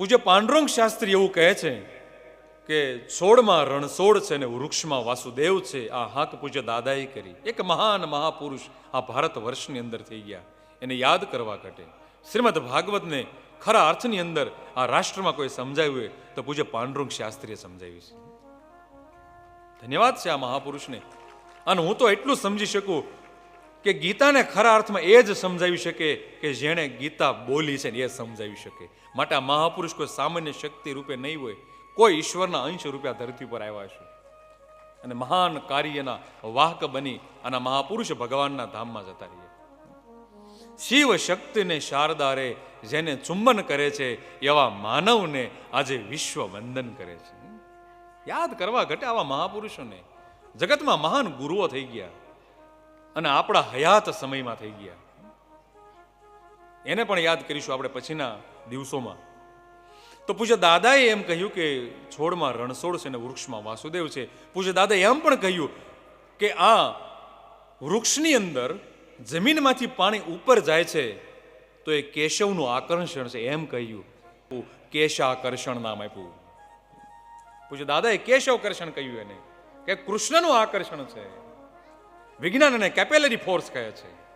પૂજ્ય પાંડુરંગ શાસ્ત્રી એવું કહે છે કે છોડમાં રણછોડ છે ને વૃક્ષમાં વાસુદેવ છે. આ હાક પૂજ્ય દાદાએ કરી. એક મહાન મહાપુરુષ આ ભારત વર્ષની અંદર થઈ ગયા. એને યાદ કરવા ઘટે. શ્રીમદ ભાગવતને ખરા અર્થની અંદર આ રાષ્ટ્રમાં કોઈ સમજાવ્યું હોય તો પૂજ્ય પાંડુરંગ શાસ્ત્રીએ સમજાવ્યું છે. ધન્યવાદ છે આ મહાપુરુષને. અને હું તો એટલું સમજી શકું કે ગીતાને ખરા અર્થમાં એ જ સમજાવી શકે કે જેણે ગીતા બોલી છે ને એ સમજાવી શકે. માટે આ મહાપુરુષ કોઈ સામાન્ય શક્તિ રૂપે નહીં હોય. કોઈ ઈશ્વરના અંશ રૂપે આ ધરતી પર આવ્યા છે અને મહાન કાર્યના વાહક બની અને મહાપુરુષ ભગવાનના ધામમાં જતા રહીએ. શિવ શક્તિને શારદા રે જેને ચુંબન કરે છે એવા માનવને આજે વિશ્વ વંદન કરે છે. યાદ કરવા ઘટે આવા મહાપુરુષોને. જગતમાં મહાન ગુરુઓ થઈ ગયા. અને આપણા હયાત સમયમાં થઈ ગયા. એને પણ યાદ કરીશું આપણે પછીના દિવસોમાં. તો પૂજ્ય દાદાએ એમ કહ્યું કે છોડમાં રણછોડ છે અને વૃક્ષમાં વાસુદેવ છે. પૂજ્ય દાદાએ એમ પણ કહ્યું કે આ વૃક્ષની અંદર જમીનમાંથી પાણી ઉપર જાય છે, તો એ કેશવનું આકર્ષણ છે એમ કહ્યું. કેશાકર્ષણ નામ આપ્યું. પૂજ્ય દાદાએ કેશવકર્ષણ કહ્યું એને કે કૃષ્ણનું આકર્ષણ છે. વિજ્ઞાન અને કેપેલરી ફોર્સ કહે છે.